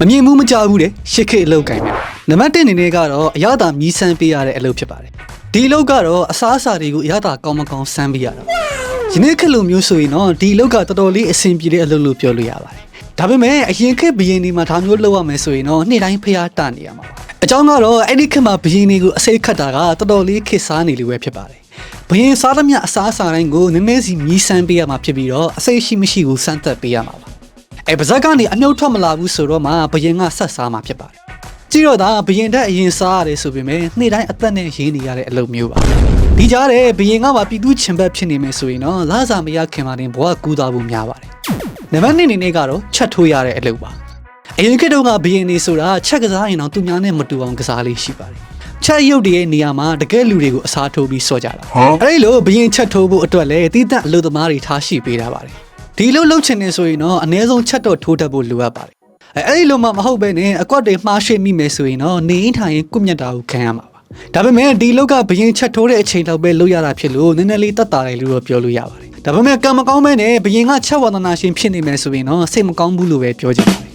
မမြင်ဘူးမကြဘူးတဲ့ရှစ်ခေတ်အလုပ်ကိုင်မယ်နံပါတ်1အနေနဲ့ကတော့အရသာမြည်ဆန်းပေးရတဲ့အလုပ်ဖြစ်ပါတယ်ဒီအလုပ်ကတော့အစားအစာတွေကိုအရသာကောင်းမကောင်းစမ်းပေးရတာဒီနေ့ခေတ်လိုမျိုးဆိုရင်တော့ဒီအလုပ်ကတော်တော်လေးအဆင်ပြေတဲ့အလုပ်လို့ပြောလို့ရပါတယ်ဒါပေမဲ့အရင်ခေတ်ဘရင်ဒီမှာဒါမျိုးလုပ်ရမယ်ဆိုရင်တော့နေ့တိုင်းဖျားတနေရမှာပါအကြောင်းကတော့အဲ့ဒီခေတ်မှာဘရင်တွေကိုအစိတ်ခတ်တာကတော်တော်လေးခေတ်စားနေလို့ပဲဖြစ်ပါတယ်ဘရင်စားသမျှအစားအစာတိုင်းကိုနည်းနည်းစီမြည်ဆန်းပေးရမှာဖြစ်ပြီးတော့အစိတ်ရှိမရှိကိုစမ်းသပ်ပေးရမှာပါ အဲပါဇက်ကနေအမြုပ်ထွက်မလာဘူးဆိုတော့မှဘယင်ကဆက်စားမှာဖြစ်ပါတယ်ကြည့်တော့ဒါဘယင်တက်အရင်စားရတယ်ဆိုပေမဲ့နေ့တိုင်းအသက်နဲ့ရင်းနေရတဲ့အလုပ်မျိုးပါဒီကြားထဲဘယင်ကမှပြည်သူချင်ဘက်ဖြစ်နေမယ်ဆိုရင်တော့လာစာမရခင်ပါတင်ဘဝကူးသားဖို့များပါတယ်နံပါတ်2အနေနဲ့ကတော့ချက်ထိုးရတဲ့အလုပ်ပါအရင်ခေတ်တုန်းကဘယင်နေဆိုတာချက်ကစားရင်တော့သူများနဲ့မတူအောင်ကစားလေးရှိပါတယ်ချက်ရုပ်တည်းရဲ့နေရာမှာတကယ်လူတွေကိုအစားထိုးပြီးစော့ကြတာအဲ့ဒီလိုဘယင်ချက်ထိုးဖို့အတွက်လည်းတီးတန့်အလုပ်သမားတွေထားရှိပေးတာပါတယ် ဒီလိုလှုပ်ချင်နေဆိုရင်တော့အ ਨੇ ဆုံးချက်တော့ထိုးတတ်ဖို့လိုအပ်ပါတယ်အဲအဲ့ဒီလိုမှမဟုတ်ပဲနဲ့အကွက်တွေမှားရှိမိမယ်ဆိုရင်တော့နေရင်ထိုင်ရင်ကုမြတ်တာကိုခံရမှာပါဒါပေမဲ့ဒီလောက်ကဘရင်ချက်ထိုးတဲ့အချိန်တော့ပဲလုပ်ရတာဖြစ်လို့နည်းနည်းလေးတတ်တာတယ်လို့တော့ပြောလို့ရပါတယ်ဒါပေမဲ့ကံမကောင်းပဲနဲ့ဘရင်ကချက်ဝါသနာရှင်ဖြစ်နေမယ်ဆိုရင်တော့စိတ်မကောင်းဘူးလို့ပဲပြောချင်ပါတယ်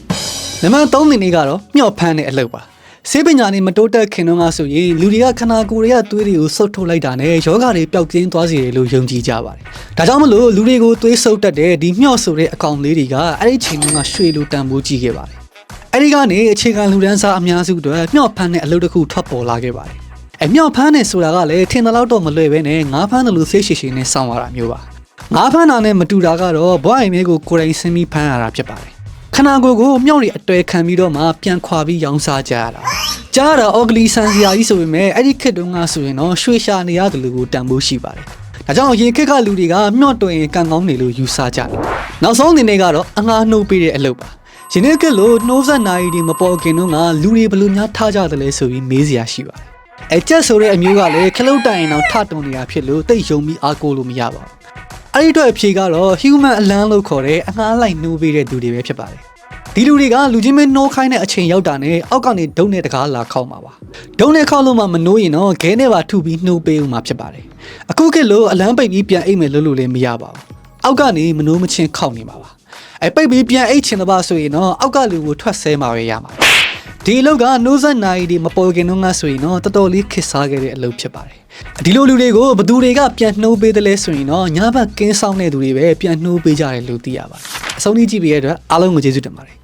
နံပါတ်3အနေနဲ့ကတော့မျှော့ဖမ်းတဲ့အလုပ်ပါ ဆေးပညာနဲ့မတိုးတက်ခင်တော့ကဆိုရင်လူတွေကခန္ဓာကိုယ်တွေကသွေးတွေကိုဆုပ်ထုတ်လိုက်တာနဲ့ယောဂတွေပျောက်ကင်းသွားစေတယ်လို့ယုံကြည်ကြပါတယ်။ဒါကြောင့်မလို့လူတွေကိုသွေးဆုပ်တတ်တဲ့ဒီမျှော့ဆိုတဲ့အကောင်လေးတွေကအဲ့ဒီချိန်တုန်းကရွှေလိုတန်ဖိုးကြီးခဲ့ပါတယ်။အဲ့ဒီကနေအခြေခံလူဒန်းစားအများစုတွေမျှော့ဖမ်းတဲ့အလုပ်တစ်ခုထွက်ပေါ်လာခဲ့ပါတယ်။အမျှော့ဖမ်းနေဆိုတာကလည်းထင်တယ်လို့တော့မလွယ်ပဲနဲ့ငါးဖမ်းတယ်လို့စိတ်ရှိရှိနဲ့စောင့်ရတာမျိုးပါ။ငါးဖမ်းတာနဲ့မတူတာကတော့ဘွားအိမ်လေးကိုကိုယ်တိုင်ဆင်းပြီးဖမ်းရတာဖြစ်ပါတယ်။ ခန္ဓာကိုယ်ကိုမြောက်တွေအတွေ့ခံပြီးတော့မှပြန်ခွာပြီးရောင်းစားကြရတာကြားရတာအော်ဂလီဆန်စရာကြီးဆိုပေမဲ့အဲ့ဒီခေတ်တုန်းကဆိုရင်တော့ရွှေရှာနေရတယ်လို့ကိုတန်ဖိုးရှိပါတယ်ဒါကြောင့်အရင်ခေတ်ကလူတွေကမြော့တွင်ကံကောင်းနေလို့ယူဆကြတယ်နောက်ဆုံးအနေနဲ့ကတော့အငှားနှုတ်ပေးတဲ့အလုပ်ပါယနေ့ခေတ်လို့နှိုးဆက်နိုင်တွေမပေါ်ခင်တုန်းကလူတွေဘယ်လိုများထားကြတယ်လဲဆိုပြီးမေးစရာရှိပါတယ်အကျက်ဆိုတဲ့အမျိုးကလည်းခလုတ်တိုင်အောင်ထတုံနေတာဖြစ်လို့တိတ်ယုံပြီးအားကိုးလို့မရပါဘူး အဲ့ဒီအတွက်အဖြေကတော့ human အလန်းလို့ခေါ်တဲ့အငှားလိုက်နှိုးပေးတဲ့သူတွေပဲဖြစ်ပါတယ်ဒီလူတွေကလူချင်းမနှိုးခိုင်းတဲ့အချိန်ရောက်တာနဲ့အောက်ကနေဒုံနဲ့တကားလာခောက်မှာပါဒုံနဲ့ခောက်လို့မှမနှိုးရင်တော့ခဲနဲ့ပါထုပြီးနှိုးပေးဦးမှာဖြစ်ပါတယ်အခုခေတ်လို့အလန်းပိတ်ပြီးပြန်အိတ်မယ်လို့လို့လည်းမရပါဘူးအောက်ကနေမနှိုးမချင်းခောက်နေမှာပါအဲပိတ်ပြီးပြန်အိတ်ချင်တဲ့ပါဆိုရင်တော့အောက်ကလူကိုထွက်ဆဲမှာပဲရမှာ ဒီအလုပ်ကနိုးစက်နိုင်ဒီမပေါ်ခင်တော့ငါဆိုရင်တော့တော်တော်လေးခစ်စားခဲ့တဲ့အလုပ်ဖြစ်ပါတယ်ဒီလိုလူတွေကိုဘသူတွေကပြန်နှိုးပေးတယ်လဲဆိုရင်တော့ညဘက်ကင်းဆောင်တဲ့သူတွေပဲပြန်နှိုးပေးကြတယ်လို့သိရပါတယ်အဆုံးထိကြည့်ပြီးရတဲ့အတွက်အားလုံးကိုကျေးဇူးတင်ပါတယ်